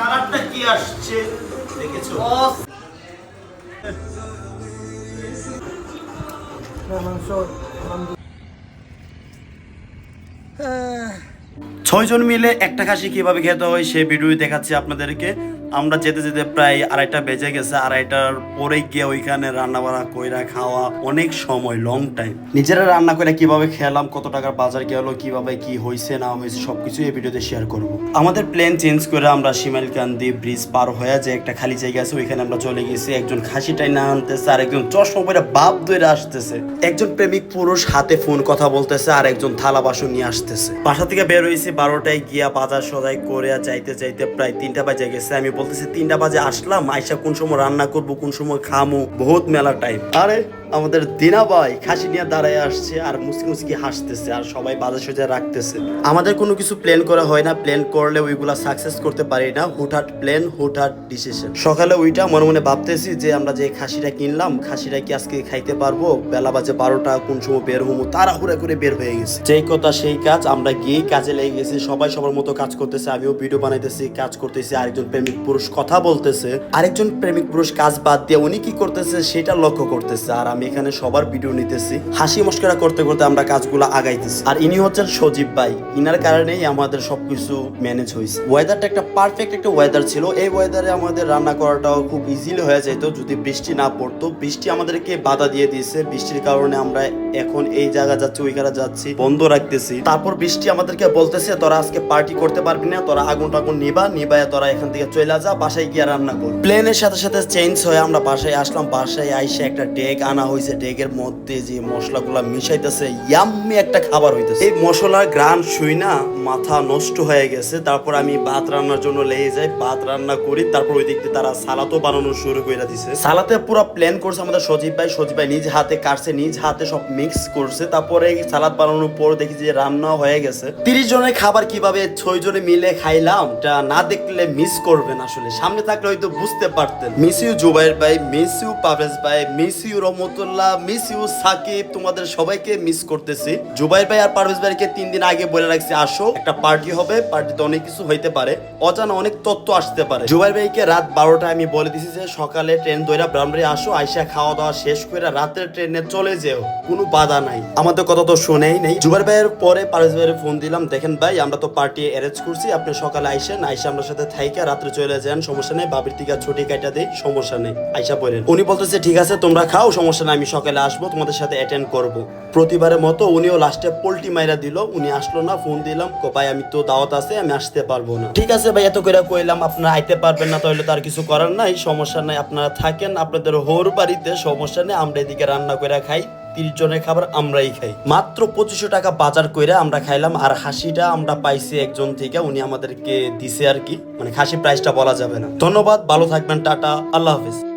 কালারটা কি আসছে দেখেছ? ছয়জন মিলে একটা খাসি কীভাবে খেতে হয় সে ভিডিও দেখাচ্ছি আপনাদেরকে। আমরা যেতে যেতে প্রায় আড়াইটা বেজে গেছে, আড়াইটার পরে গিয়ে ওইখানে রান্না বান্না কইরা খাওয়া অনেক সময় লং টাইম নিজেরা রান্না করে কীভাবে খেলাম, কত টাকার বাজার গেল কীভাবে কি হয়েছে না হয়েছে সবকিছু এই ভিডিওতে শেয়ার করব। আমাদের প্লেন চেঞ্জ করে আমরা শিমাইলকান্দি ব্রিজ পার হয়ে যে একটা খালি জায়গা আছে, ওইখানে আমরা চলে গেছি। একজন খাসি টাইনা আনতেছে, আর একজন চশমা পরে বাপ ধরে আসতেছে। একজন প্রেমিক পুরুষ হাতে ফোন কথা বলতেছে, আর একজন থালা বাসন নিয়ে আসতেছে। বাসা থেকে বের হয়েছি বারোটায় গিয়া বাজার সদাই করে যাইতে যাইতে প্রায় তিনটা বাজে গেছে, আমি বলতেছি তিনটা বাজে আসলাম, আইসা কোন সময় রান্না করব, কোন সময় খামো, বহুত মেলা টাইম আরে আমাদের দিনা ভাই খাসি নিয়ে দাঁড়ায় আসছে আর মুসকি মুসকি হাসতেছে আর সবাই বাজার সজা রাখতেছে। আমাদের কোনো কিছু প্ল্যান করা হয় না প্ল্যান করলে ওইগুলা সাকসেস করতে পারি না। হুটহাট প্ল্যান হুটহাট ডিসিশন সকালে ওইটা মনে মনে ভাবতেছি যে আমরা যে খাসিটা কিনলাম, খাসিটা কি আজকে খাইতে পারব? বেলা বাজে বারোটা, কোন সময় বের হব তাড়াহুড়া করে বের হয়ে গেছে। যেই কথা সেই কাজ, আমরা গিয়ে কাজে লেগে গেছি। সবাই সবার মতো কাজ করতেছে, আমিও ভিডিও বানাইতেছি, কাজ করতেছি, আরেকজন প্রেমিক পুরুষ কথা বলতেছে। আরেকজন প্রেমিক পুরুষ কাজ বাদ দিয়ে উনি কি করতেছে, সেটা লক্ষ্য করতেছে। আর আমি এখানে সবার ভিডিও নিতেছি। হাসি মস্করা করতে করতে আমরা কাজগুলো আগাইতেছি। আর ইনি হচ্ছেন সজীব ভাই। ইনার কারণেই আমাদের সবকিছু ম্যানেজ হয়েছে ওয়েদারটা একটা পারফেক্ট একটা ওয়েদার ছিল। এই ওয়েদারে আমাদের রান্না করাটাও খুব ইজিলি হয়ে যেত যদি বৃষ্টি না পড়তো, বৃষ্টি আমাদেরকে বাধা দিয়ে দিয়েছে। বৃষ্টির কারণে আমরা এখন এই জায়গা যাচ্ছি ওই ওইখানে যাচ্ছি, বন্ধ রাখতেছি। তারপর বৃষ্টি আমাদেরকে বলতেছে, তোরা আজকে পার্টি করতে পারবি না। তোরা আগুন টাগুন নিবা। নিবায় তোরা এখান থেকে চলে যা। বাসায় গিয়ে রান্না কর। প্লেনের সাথে সাথে চেঞ্জ হয়ে আমরা বাসায় আসলাম। বাসায় আইসে একটা ডেক আনা হয়েছে ডেকের মধ্যে যে মশলাগুলা মিশাইতেছে, ইয়াম্মি একটা খাবার হইতেছে। এই মশলার গ্রান শুই না, মাথা নষ্ট হয়ে গেছে। তারপর আমি ভাত রান্নার জন্য লেগে যাই, ভাত রান্না করি, তারপর ওই দিক দিয়ে তারা সালাতও বানানো শুরু করে দিছে। সালাতে পুরো প্ল্যান করছে আমাদের সজীব ভাই। সজীব ভাই নিজ হাতে কাটছে, নিজ হাতে সব মিক্স করছে। তারপরে সালাদ বানানোর পর দেখি যে রান্না হয়ে গেছে। তিরিশ জনের খাবার কীভাবে ছয় জনে মিলে খাইলাম, এটা না দেখলে মিস করবেন আসলে। সামনে থাকলে হয়তো বুঝতে পারতেন। মিস ইউ জুবাইর ভাই মিস ইউ পারভেজ ভাই miss you Rahmatullah miss you Sakib, তোমাদের সবাইকে মিস করতেছি। জুবাইর ভাই আর পারভেজ ভাইকে তিন দিন আগে বলে রাখছি, আসো, একটা পার্টি হবে পার্টিতে অনেক কিছু হইতে পারে, অজানা অনেক তথ্য আসতে পারে। জুবাইর ভাইকে রাত বারোটায় আমি বলে দিছি যে, সকালে ট্রেন দইরা ব্রাহ্মণে আসো, আইসা খাওয়া দাওয়া শেষ করে রাতের ট্রেনে চলে যেও, কোনো বাধা নাই। আমাদের কথা তো শুনেই নেই। জুবাইর ভাইয়ের পরে পারভেজ ভাইয়ের ফোন দিলাম, দেখেন ভাই, আমরা তো পার্টি অ্যারেঞ্জ করছি, আপনি সকালে আইসেন, আইসা আমার সাথে থাইকা, রাত্রে চলে যান, সমস্যা নেই, বাবির টিকা ছুটি কাটা দেই, সমস্যা নেই। আইসা বলেন, উনি বলতেছে, ঠিক আছে, তোমরা খাও, সমস্যা আমি সকালে আসব, তোমাদের সাথে অ্যাটেন্ড করব। প্রতিবারের মতো উনিও লাস্টে পোল্টি মাইরা দিল, উনি আসলো না ফোন দিলাম কো ভাই আমি তো দাওয়াত আছে, আমি আসতে পারব না। ঠিক আছে ভাই, এত করে কইলাম, আপনারা আইতে পারবেন না, তাহলে তার কিছু করার নাই, সমস্যা নাই, আপনারা থাকেন, আপনাদের হোর বাড়িতে সমস্যা নেই, আমরা এদিকে রান্না করে খাই, তিরিশ জনের খাবার আমরাই খাই। মাত্র পঁচিশশো টাকা বাজার কইরা আমরা খাইলাম, আর হাসিটা আমরা পাইছি একজন থেকে, উনি আমাদেরকে দিছে আর কি মানে খাসি প্রাইসটা বলা যাবে না। ধন্যবাদ, ভালো থাকবেন, টাটা, আল্লাহ হাফিজ।